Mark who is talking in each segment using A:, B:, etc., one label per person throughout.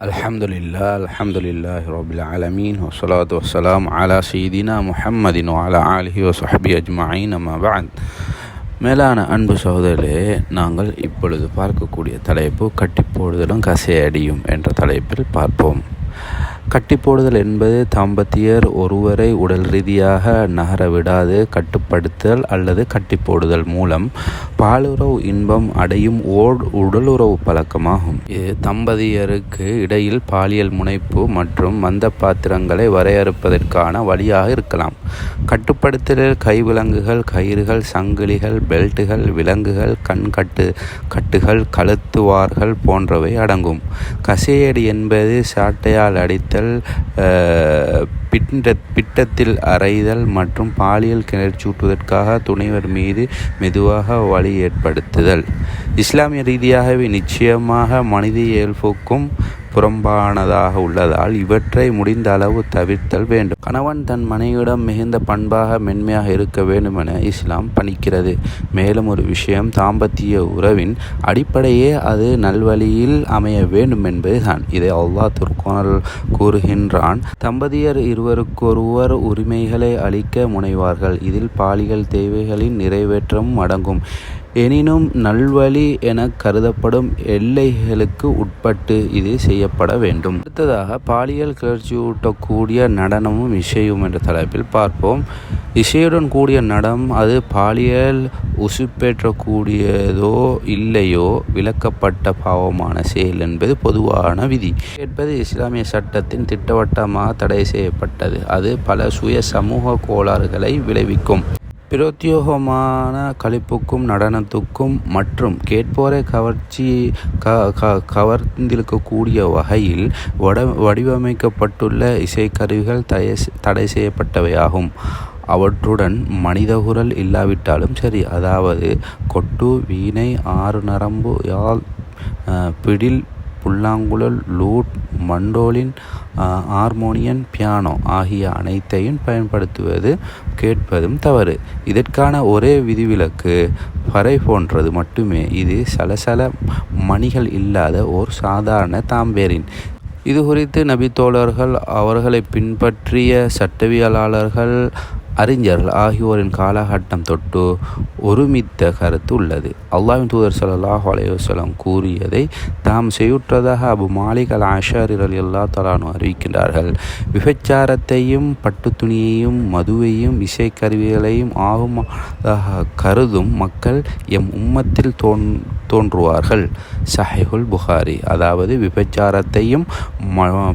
A: அலமதுல்லா அலமதுல்லா ரபில் ஆலமீன் வசலாத் வசலாம் அலா சீதினா முஹம்மதின் அலா அலஹி வசஹபி அஜ்மாயின் அம்மாபாத் மேலான அன்பு சகோதரே நாங்கள் இப்பொழுது பார்க்கக்கூடிய தலைப்பு கட்டிப்போடுதலும் கசையடியும் என்ற தலைப்பில் பார்ப்போம். கட்டி போடுதல் என்பது தாம்பத்தியர் ஒருவரை உடல் ரீதியாக நகர விடாது கட்டுப்படுத்தல் அல்லது கட்டி போடுதல் மூலம் பாலுறவு இன்பம் அடையும் ஓர் உடலுறவு பழக்கமாகும். இது தம்பதியருக்கு இடையில் பாலியல் முனைப்பு மற்றும் மந்த பாத்திரங்களை வரையறுப்பதற்கான வழியாக இருக்கலாம். கட்டுப்படுத்தலில் கைவிலங்குகள் கயிறுகள் சங்கிலிகள் பெல்ட்டுகள் விலங்குகள் கண் கட்டு கட்டுகள் கழுத்துவார்கள் போன்றவை அடங்கும். கசையடி என்பது சாட்டையால் அடித்த அரைத்தல் பிட்ட பிட்டத்தில் அரைதல் மற்றும் பாலியல் கிணர்ச்சூட்டுவதற்காக துணைவர் மீது மெதுவாக வழி ஏற்படுத்துதல். இஸ்லாமிய ரீதியாகவே நிச்சயமாக மனித இயல்புக்கும் புறம்பானதாக உள்ளதால் இவற்றை முடிந்த அளவு தவிர்த்தல் வேண்டும். கணவன் தன் மனைவியிடம் மிகுந்த பண்பாக மென்மையாக இருக்க வேண்டும் என இஸ்லாம் பணிக்கிறது. மேலும் ஒரு விஷயம் தாம்பத்திய உறவின் அடிப்படையே அது நல்வழியில் அமைய வேண்டும் என்பதுதான் இதை அல்லாஹ் துர்கோனல் கூறுகின்றான். தம்பதியர் இருவருக்கொருவர் உரிமைகளை அளிக்க முனைவார்கள். இதில் பாலியல் தேவைகளின் நிறைவேற்றமும் அடங்கும். எனினும் நல்வழி என கருதப்படும் எல்லைகளுக்கு உட்பட்டு இது செய்யப்பட வேண்டும். அடுத்ததாக பாலியல் கிளர்ச்சியூட்டக்கூடிய நடனமும் இசையும் என்ற தலைப்பில் பார்ப்போம். இசையுடன் கூடிய நடம் அது பாலியல் உசுப்பேற்றக்கூடியதோ இல்லையோ விளக்கப்பட்ட பாவமான செயல் என்பது பொதுவான விதி. என்பது இஸ்லாமிய சட்டத்தின் திட்டவட்டமாக தடை செய்யப்பட்டது. அது பல சுய சமூக கோளாறுகளை விளைவிக்கும். பிரத்யோகமான களிப்புக்கும் நடனத்துக்கும் மற்றும் கேட்போரை கவர்ச்சி க க கவர்ந்திருக்கக்கூடிய வகையில் வட வடிவமைக்கப்பட்டுள்ள இசைக்கருவிகள் தடை தடை செய்யப்பட்டவையாகும். அவற்றுடன் மனித குரல் இல்லாவிட்டாலும் சரி அதாவது கொட்டு வீணை ஆறு நரம்பு யாழ் பிடில் புல்லாங்குழல் லூட் மண்டோலின் ஹார்மோனியன் பியானோ ஆகிய அனைத்தையும் பயன்படுத்துவது கேட்பதும் தவறு. இதற்கான ஒரே விதிவிலக்கு பறை போன்றது மட்டுமே. இது சலசல மணிகள் இல்லாத ஓர் சாதாரண தாம்பேரின். இது குறித்து நபித்தோழர்கள் அவர்களை பின்பற்றிய சட்டவியலாளர்கள் அறிஞர்கள் ஆகியோரின் காலகட்டம் தொட்டு ஒருமித்த கருத்து உள்ளது. அல்லாஹின் தூதர் சல்லாஹ் அலையுசலம் கூறியதை தாம் செய்யுற்றதாக அபு மாலிக் அல் ஆஷாரிரல் அல்லா தலானு அறிவிக்கின்றார்கள். விபச்சாரத்தையும் பட்டு துணியையும் மதுவையும் இசைக்கருவிகளையும் ஆகுமாக கருதும் மக்கள் எம் உம்மத்தில் தோன் தோன்றுவார்கள். சஹைஹுல் புகாரி. அதாவது விபச்சாரத்தையும்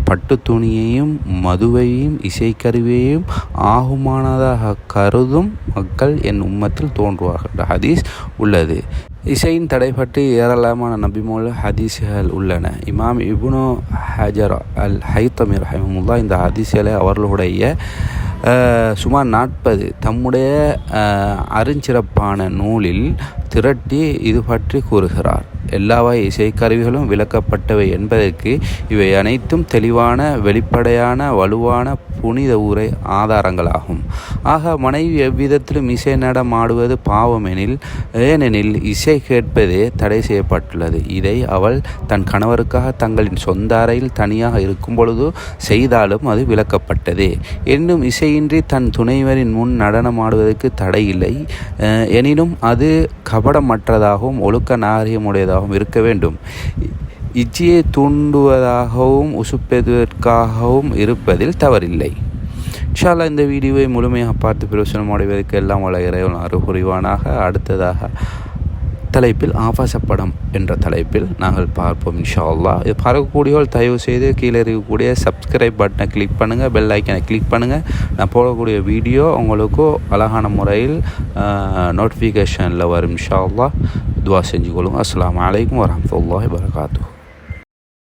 A: பட்டு துணியையும் மதுவையும் இசைக்கருவியையும் ஆகுமானதாக கருதும் மக்கள் என் உம்மத்தில் தோன்றுவார்கள். ஹதீஸ் உள்ளது. இசையின் தடை பற்றி ஏராளமான நபிமூல ஹதீஸ்கள் உள்ளன. இமாம் இபுனோ ஹஜர் அல் ஹைத்தமிர் ரஹமுல்லா இந்த ஹதீஸ்களை அவர்களுடைய சுமார் நாற்பது தம்முடைய அருஞ்சிறப்பான நூலில் திரட்டி இது பற்றி கூறுகிறார். எல்லா இசைக்கருவிகளும் விளக்கப்பட்டவை என்பதற்கு இவை அனைத்தும் தெளிவான வெளிப்படையான வலுவான புனித உரை ஆதாரங்களாகும். ஆக மனைவி எவ்விதத்திலும் இசை நடமாடுவது பாவமெனில் ஏனெனில் இசை கேட்பதே தடை செய்யப்பட்டுள்ளது. இதை அவள் தன் கணவருக்காக தங்களின் சொந்த அறையில் தனியாக இருக்கும் பொழுது செய்தாலும் அது விளக்கப்பட்டது. என்னும் இசையின்றி தன் துணைவரின் முன் நடனம் ஆடுவதற்கு தடை இல்லை எனினும் அது கபடமற்றதாகவும் ஒழுக்க நாகரிகமுடையதாகவும் இருக்க வேண்டும். இஜ்ஜியை தூண்டுவதாகவும் உசுப்பெதுவதற்காகவும் இருப்பதில் தவறில்லை. இன்ஷால்லா இந்த வீடியோவை முழுமையாக பார்த்து பிரயோசனம் அடைவதற்கு எல்லாம் வள இறைவன் அருகுறிவானாக அடுத்ததாக தலைப்பில் ஆபாச படம் என்ற தலைப்பில் நாங்கள் பார்ப்போம் இன்ஷா அல்லா இது பார்க்கக்கூடியவர்கள் தயவு செய்து கீழே இருக்கக்கூடிய சப்ஸ்கிரைப் பட்டனை கிளிக் பண்ணுங்கள் பெல் ஐக்கனை கிளிக் பண்ணுங்கள் நான் போடக்கூடிய வீடியோ உங்களுக்கு அழகான முறையில் நோட்டிஃபிகேஷனில் வரும் இன்ஷா அல்லா துவா செஞ்சு கொள்ளுங்கள் அஸ்லாம் வலைக்கம் வரமத்துல்லாஹி வரகாத்து